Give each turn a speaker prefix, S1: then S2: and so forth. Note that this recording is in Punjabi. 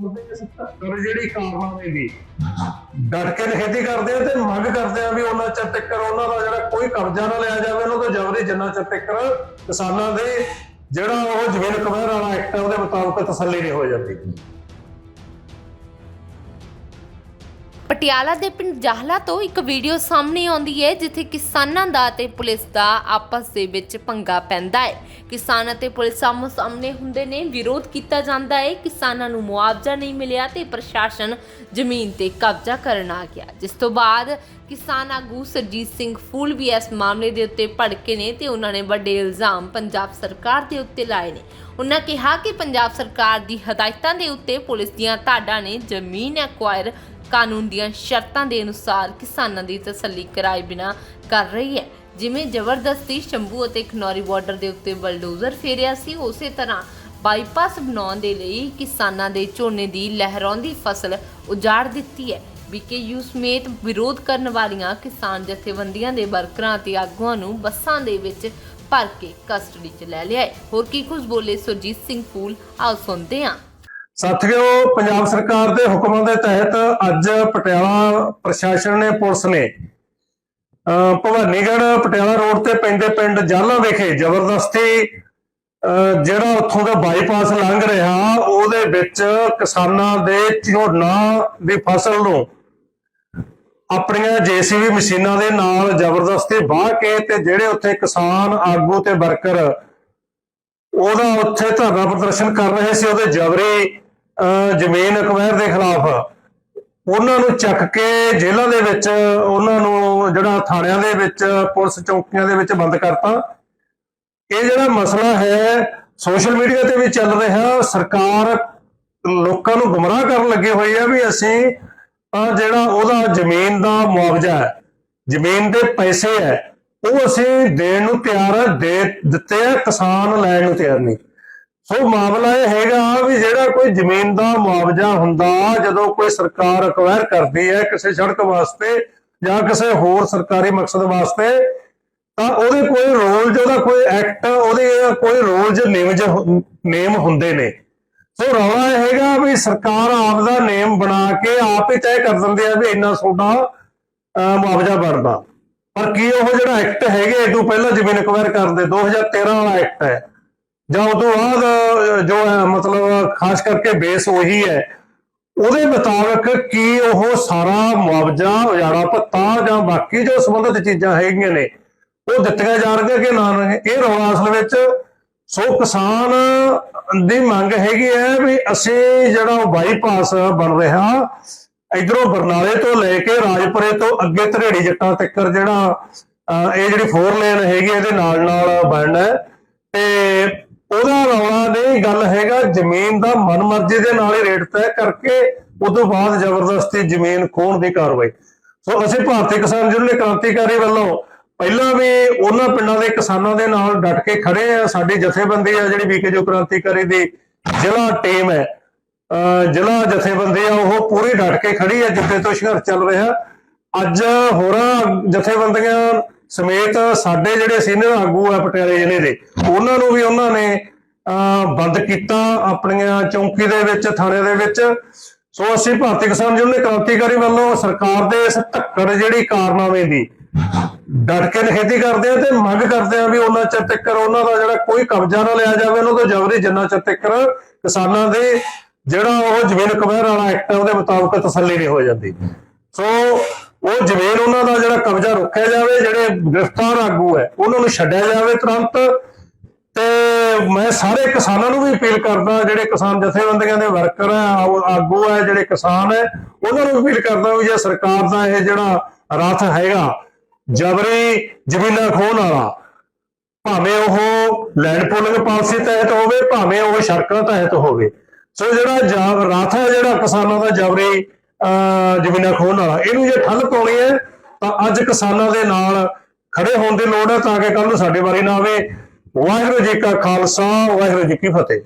S1: ਧੱਕਰ ਜਿਹੜੀ ਕਾਰਨਾਮੇ ਦੀ ਡਟ ਕੇ ਖੇਤੀ ਕਰਦੇ ਆ ਤੇ ਮੰਗ ਕਰਦੇ ਆ ਵੀ ਉਹਨਾਂ ਚਿਰ ਤੱਕ ਉਹਨਾਂ ਦਾ ਜਿਹੜਾ ਕੋਈ ਕਬਜ਼ਾ ਨਾ ਲਿਆ ਜਾਵੇ ਉਹਨਾਂ ਤੋਂ ਜਬਰੀ ਜਿੰਨਾ ਚਿਰ ਤੱਕ ਕਿਸਾਨਾਂ ਦੇ ਜਿਹੜਾ ਉਹ ਜ਼ਮੀਨ ਕਬਹਿਰ ਵਾਲਾ ਐਕਟ ਉਹਦੇ ਮੁਤਾਬਕ ਤਸੱਲੀ ਨਹੀਂ ਹੋ ਜਾਂਦੀ।
S2: ਪਟਿਆਲਾ ਦੇ ਪਿੰਡ ਜਾਹਲਾ ਤੋਂ ਇੱਕ ਵੀਡੀਓ ਸਾਹਮਣੇ ਆਉਂਦੀ ਹੈ, ਜਿੱਥੇ ਕਿਸਾਨਾਂ ਦਾ ਤੇ ਪੁਲਿਸ ਦਾ ਆਪਸ ਦੇ ਵਿੱਚ ਪੰਗਾ ਪੈਂਦਾ ਹੈ। ਕਿਸਾਨ ਅਤੇ ਪੁਲਿਸ ਆਮੋ ਸਾਹਮਣੇ ਹੁੰਦੇ ਨੇ, ਵਿਰੋਧ ਕੀਤਾ ਜਾਂਦਾ ਹੈ। ਕਿਸਾਨਾਂ ਨੂੰ ਮੁਆਵਜ਼ਾ ਨਹੀਂ ਮਿਲਿਆ ਤੇ ਪ੍ਰਸ਼ਾਸਨ ਜ਼ਮੀਨ ਤੇ ਕਬਜ਼ਾ ਕਰਨ ਆ ਗਿਆ। ਜਿਸ ਤੋਂ ਬਾਅਦ ਕਿਸਾਨ ਆਗੂ ਸਰਜੀਤ ਸਿੰਘ ਫੂਲ ਵੀ ਇਸ ਮਾਮਲੇ ਦੇ ਉੱਤੇ ਭੜਕੇ ਨੇ ਤੇ ਉਹਨਾਂ ਨੇ ਵੱਡੇ ਇਲਜ਼ਾਮ ਪੰਜਾਬ ਸਰਕਾਰ ਦੇ ਉੱਤੇ ਲਾਏ ਨੇ। ਉਹਨਾਂ ਕਿਹਾ ਕਿ ਪੰਜਾਬ ਸਰਕਾਰ ਦੀ ਹਦਾਇਤਾਂ ਦੇ ਉੱਤੇ ਪੁਲਿਸ ਦੀਆਂ ਧਾੜਾਂ ਨੇ ਜ਼ਮੀਨ ਐਕਵਾਇਰ ਕਾਨੂੰਨ ਦੀਆਂ ਸ਼ਰਤਾਂ ਦੇ ਅਨੁਸਾਰ ਕਿਸਾਨਾਂ ਦੀ ਤਸੱਲੀ ਕਰਾਏ ਬਿਨਾ ਕਰ ਰਹੀ ਹੈ। ਜਿਵੇਂ ਜ਼ਬਰਦਸਤੀ ਸ਼ੰਭੂ ਅਤੇ ਖਨੌਰੀ ਬਾਰਡਰ ਦੇ ਉੱਤੇ ਬਲਡੋਜ਼ਰ ਫੇਰਿਆ ਸੀ, ਉਸੇ ਤਰ੍ਹਾਂ ਬਾਈਪਾਸ ਬਣਾਉਣ ਦੇ ਲਈ ਕਿਸਾਨਾਂ ਦੇ ਝੋਨੇ ਦੀ ਲਹਿਰਾਉਂਦੀ ਫਸਲ ਉਜਾੜ ਦਿੱਤੀ ਹੈ। ਬੀਕੇਯੂ ਸਮੇਤ ਵਿਰੋਧ ਕਰਨ ਵਾਲੀਆਂ ਕਿਸਾਨ ਜਥੇਬੰਦੀਆਂ ਦੇ ਵਰਕਰਾਂ ਅਤੇ ਆਗੂਆਂ ਨੂੰ ਬੱਸਾਂ ਦੇ ਵਿੱਚ ਭਰ ਕੇ ਕਸਟਡੀ 'ਚ ਲੈ ਲਿਆ ਹੈ ਹੋਰ ਕੀ ਕੁਝ ਬੋਲੇ ਸੁਰਜੀਤ ਸਿੰਘ ਫੂਲ, ਆਓ ਸੁਣਦੇ ਹਾਂ।
S1: ਸਾਥੀਓ, ਪੰਜਾਬ ਸਰਕਾਰ ਦੇ ਹੁਕਮਾਂ ਦੇ ਤਹਿਤ ਅੱਜ ਪਟਿਆਲਾ ਪ੍ਰਸ਼ਾਸਨ ਨੇ, ਪੁਲਿਸ ਨੇ, ਅਹ ਭਵਾਨੀਗੜ੍ਹ ਪਟਿਆਲਾ ਰੋਡ ਤੇ ਪੈਂਦੇ ਪਿੰਡ ਜਾਲਾ ਵਿਖੇ ਜ਼ਬਰਦਸਤੀ, ਅਹ ਜਿਹੜਾ ਉੱਥੋਂ ਦਾ ਬਾਈਪਾਸ ਲੰਘ ਰਿਹਾ, ਉਹਦੇ ਵਿੱਚ ਕਿਸਾਨਾਂ ਦੇ ਝੋਨਾ ਦੀ ਫਸਲ ਨੂੰ ਆਪਣੀਆਂ ਜੀਸੀਬੀ ਮਸ਼ੀਨਾਂ ਦੇ ਨਾਲ ਜ਼ਬਰਦਸਤੀ ਵਾਹ ਕੇ ਤੇ ਜਿਹੜੇ ਉੱਥੇ ਕਿਸਾਨ, ਆਗੂ ਤੇ ਵਰਕਰ ਉਹਦਾ ਉੱਥੇ ਧਰਨਾ ਪ੍ਰਦਰਸ਼ਨ ਕਰ ਰਹੇ ਸੀ, ਉਹਦੇ ਜਬਰੀ ਜ਼ਮੀਨ ਅਕਵਾਇਰ ਦੇ ਖਿਲਾਫ ਉਹਨਾਂ ਨੂੰ ਚੱਕ ਕੇ ਜੇਲ੍ਹਾਂ ਦੇ ਵਿੱਚ, ਉਹਨਾਂ ਨੂੰ ਜਿਹੜਾ ਥਾਣਿਆਂ ਦੇ ਵਿੱਚ, ਪੁਲਿਸ ਚੌਕੀਆਂ ਦੇ ਵਿੱਚ ਬੰਦ ਕਰਤਾ। ਇਹ ਜਿਹੜਾ ਮਸਲਾ ਹੈ, ਸੋਸ਼ਲ ਮੀਡੀਆ ਤੇ ਵੀ ਚੱਲ ਰਿਹਾ। ਸਰਕਾਰ ਲੋਕਾਂ ਨੂੰ ਗੁੰਮਰਾਹ ਕਰਨ ਲੱਗੇ ਹੋਈ ਹੈ ਵੀ ਅਸੀਂ ਜਿਹੜਾ ਉਹਦਾ ਜ਼ਮੀਨ ਦਾ ਮੁਆਵਜ਼ਾ ਹੈ, ਜ਼ਮੀਨ ਦੇ ਪੈਸੇ ਹੈ, ਉਹ ਅਸੀਂ ਦੇਣ ਨੂੰ ਤਿਆਰ ਦੇ ਦਿੱਤੇ ਆ, ਕਿਸਾਨ ਲੈਣ ਨੂੰ ਤਿਆਰ ਨਹੀਂ। ਸੋ ਮਾਮਲਾ ਇਹ ਹੈਗਾ ਵੀ ਜਿਹੜਾ ਕੋਈ ਜ਼ਮੀਨ ਦਾ ਮੁਆਵਜ਼ਾ ਹੁੰਦਾ, ਜਦੋਂ ਕੋਈ ਸਰਕਾਰ ਅਕਵਾਇਰ ਕਰਦੀ ਹੈ ਕਿਸੇ ਸੜਕ ਵਾਸਤੇ ਜਾਂ ਕਿਸੇ ਹੋਰ ਸਰਕਾਰੀ ਮਕਸਦ ਵਾਸਤੇ, ਤਾਂ ਉਹਦੇ ਕੋਈ ਰੂਲ ਉਹਦਾ ਕੋਈ ਐਕਟ ਉਹਦੇ ਕੋਈ ਰੂਲਸ ਨਿਯਮਜ ਨੇਮ ਹੁੰਦੇ ਨੇ। ਸੋ ਰੌਲਾ ਇਹ ਹੈਗਾ ਵੀ ਸਰਕਾਰ ਆਪ ਦਾ ਨੇਮ ਬਣਾ ਕੇ ਆਪ ਹੀ ਤੈਅ ਕਰ ਦਿੰਦੇ ਆ ਵੀ ਇੰਨਾ ਸੋਡਾ ਮੁਆਵਜ਼ਾ ਬਣਦਾ। ਪਰ ਕੀ ਉਹ ਜਿਹੜਾ ਐਕਟ ਹੈਗੇ, ਇਹ ਤੋਂ ਪਹਿਲਾਂ ਜ਼ਮੀਨ ਅਕਵਾਇਰ ਕਰਦੇ? 2013 ਵਾਲਾ ਐਕਟ ਹੈ। ਜਾਂ ਉਹ ਤੋਂ ਬਾਅਦ ਜੋ ਹੈ ਮਤਲਬ ਖਾਸ ਕਰਕੇ ਬੇਸ ਉਹੀ ਹੈ। ਉਹਦੇ ਮੁਤਾਬਕ ਕੀ ਉਹ ਸਾਰਾ ਮੁਆਵਜ਼ਾ ਉਜਾੜਾ ਭੱਤਾ ਜਾਂ ਬਾਕੀ ਜੋ ਸੰਬੰਧਿਤ ਚੀਜ਼ਾਂ ਹੈਗੀਆਂ ਨੇ ਉਹ ਦਿੱਤੀਆਂ ਜਾਣਗੀਆਂ ਕਿ ਨਾ? ਇਹ ਰੌਲਾ ਅਸਲ ਵਿੱਚ ਸੋ ਕਿਸਾਨ ਦੀ ਮੰਗ ਹੈਗੀ ਹੈ ਵੀ ਅਸੀਂ ਜਿਹੜਾ ਉਹ ਬਾਈਪਾਸ ਬਣ ਰਿਹਾ ਇਧਰੋਂ ਬਰਨਾਲੇ ਤੋਂ ਲੈ ਕੇ ਰਾਜਪੁਰੇ ਤੋਂ ਅੱਗੇ ਧਰੇੜੀ ਜੱਟਾਂ ਤੱਕ ਜਿਹੜਾ ਅਹ, ਇਹ ਜਿਹੜੀ ਫੋਰ ਲੇਨ ਹੈਗੀ ਇਹਦੇ ਨਾਲ ਨਾਲ ਬਣਨਾ ਤੇ ਉਹਦਾ ਰੌਲਾ ਨਹੀਂ ਗੱਲ ਹੈਗਾ, ਜ਼ਮੀਨ ਦਾ ਮਨਮਰਜ਼ੀ ਦੇ ਨਾਲ ਹੀ ਰੇਟ ਤੈਅ ਕਰਕੇ ਉਸ ਬਾਅਦ ਜ਼ਬਰਦਸਤੀ ਜ਼ਮੀਨ ਖੋਣ ਦੀ ਕਾਰਵਾਈ। ਸੋ ਅਸੀਂ ਭਾਰਤੀ ਕਿਸਾਨ ਯੂਨੀਅਨ ਕ੍ਰਾਂਤੀਕਾਰੀ ਵੱਲੋਂ ਪਹਿਲਾਂ ਵੀ ਉਹਨਾਂ ਪਿੰਡਾਂ ਦੇ ਕਿਸਾਨਾਂ ਦੇ ਨਾਲ ਡਟ ਕੇ ਖੜੇ ਆ। ਸਾਡੀ ਜਥੇਬੰਦੀ ਆ ਜਿਹੜੀ ਵੀਕੇ ਜੋ ਕ੍ਰਾਂਤੀਕਾਰੀ ਦੀ ਜ਼ਿਲ੍ਹਾ ਟੀਮ ਹੈ, ਅਹ ਜ਼ਿਲ੍ਹਾ ਜਥੇਬੰਦੀ ਆ, ਉਹ ਪੂਰੀ ਡਟ ਕੇ ਖੜੀ ਹੈ ਜਿੱਥੇ ਤੋਂ ਸੰਘਰਸ਼ ਚੱਲ ਰਿਹਾ। ਅੱਜ ਹੋਰਾਂ ਜਥੇਬੰਦੀਆਂ ਸਮੇਤ ਸਾਡੇ ਜਿਹੜੇ ਸੀਨੀਅਰ ਆਗੂ ਆ ਪਟਿਆਲੇ ਜ਼ਿਲ੍ਹੇ ਦੇ, ਉਹਨਾਂ ਨੂੰ ਵੀ ਉਹਨਾਂ ਨੇ ਬੰਦ ਕੀਤਾ ਆਪਣੀਆਂ ਚੌਂਕੀ ਦੇ ਵਿੱਚ, ਥਾਣੇ ਦੇ ਵਿੱਚ। ਸੋ ਅਸੀਂ ਭਾਰਤੀ ਕਿਸਾਨ ਯੂਨੀਅਨ ਕ੍ਰਾਂਤੀਕਾਰੀ ਵੱਲੋਂ ਸਰਕਾਰ ਦੇ ਇਸ ਧੱਕੜ ਜਿਹੜੀ ਕਾਰਨਾਮੇ ਦੀ, ਡਟ ਕੇ ਨਿਖੇਧੀ ਕਰਦੇ ਆ ਤੇ ਮੰਗ ਕਰਦੇ ਆ ਵੀ ਉਹਨਾਂ ਚਿਰ ਤੱਕ ਉਹਨਾਂ ਦਾ ਜਿਹੜਾ ਕੋਈ ਕਬਜ਼ਾ ਨਾ ਲਿਆ ਜਾਵੇ, ਉਹਨਾਂ ਤੋਂ ਜਬਰੀ ਜਿੰਨਾ ਚਿਰ ਤੱਕ ਕਿਸਾਨਾਂ ਦੇ ਜਿਹੜਾ ਉਹ ਜ਼ਮੀਨ ਕਬਹਿਰ ਵਾਲਾ ਐਕਟ ਹੈ ਉਹਦੇ ਮੁਤਾਬਕ ਤਸੱਲੀ ਨਹੀਂ ਹੋ ਜਾਂਦੀ। ਸੋ ਉਹ ਜ਼ਮੀਨ ਉਹਨਾਂ ਦਾ ਜਿਹੜਾ ਕਬਜ਼ਾ ਰੋਕਿਆ ਜਾਵੇ, ਜਿਹੜੇ ਗ੍ਰਿਫਤਾਰ ਆਗੂ ਹੈ, ਉਹਨਾਂ ਨੂੰ ਛੱਡਿਆ ਜਾਵੇ ਤੁਰੰਤ। ਤੇ ਮੈਂ ਸਾਰੇ ਕਿਸਾਨਾਂ ਨੂੰ ਵੀ ਅਪੀਲ ਕਰਦਾ, ਜਿਹੜੇ ਕਿਸਾਨ ਜਥੇਬੰਦੀਆਂ ਦੇ ਵਰਕਰ ਹੈ ਆਗੂ- ਹੈ, ਜਿਹੜੇ ਕਿਸਾਨ ਹੈ, ਉਹਨਾਂ ਨੂੰ ਅਪੀਲ ਕਰਦਾ ਵੀ ਜੇ ਸਰਕਾਰ ਦਾ ਇਹ ਜਿਹੜਾ ਰੱਥ ਹੈਗਾ, ਜਬਰੀ ਜ਼ਮੀਨਾਂ ਖੋਹਣ ਵਾਲਾ ਭਾਵੇਂ ਉਹ ਲੈਂਡ ਪੂਲਿੰਗ ਪਾਲਿਸੀ ਤਹਿਤ ਹੋਵੇ, ਭਾਵੇਂ ਉਹ ਸੜਕਾਂ ਤਹਿਤ ਹੋਵੇ। ਸੋ ਜਿਹੜਾ ਜਾਬ ਰਾਥ ਹੈ ਜਿਹੜਾ ਕਿਸਾਨਾਂ ਦਾ ਜਬਰੀ ਜ਼ਮੀਨਾਂ ਖੋਹਣ ਵਾਲਾ। ਇਹਨੂੰ ਜੇ ਠੱਲ ਪਾਉਣੀ ਹੈ, ਤਾਂ ਅੱਜ ਕਿਸਾਨਾਂ ਦੇ ਨਾਲ ਖੜੇ ਹੋਣ ਦੀ ਲੋੜ ਹੈ, ਤਾਂ ਕਿ ਕੱਲ ਨੂੰ ਸਾਡੇ ਬਾਰੇ ਨਾ ਆਵੇ। ਵਾਹਿਗੁਰੂ ਜੀ ਕਾ ਖਾਲਸਾ, ਵਾਹਿਗੁਰੂ ਜੀ ਕੀ ਫਤਿਹ।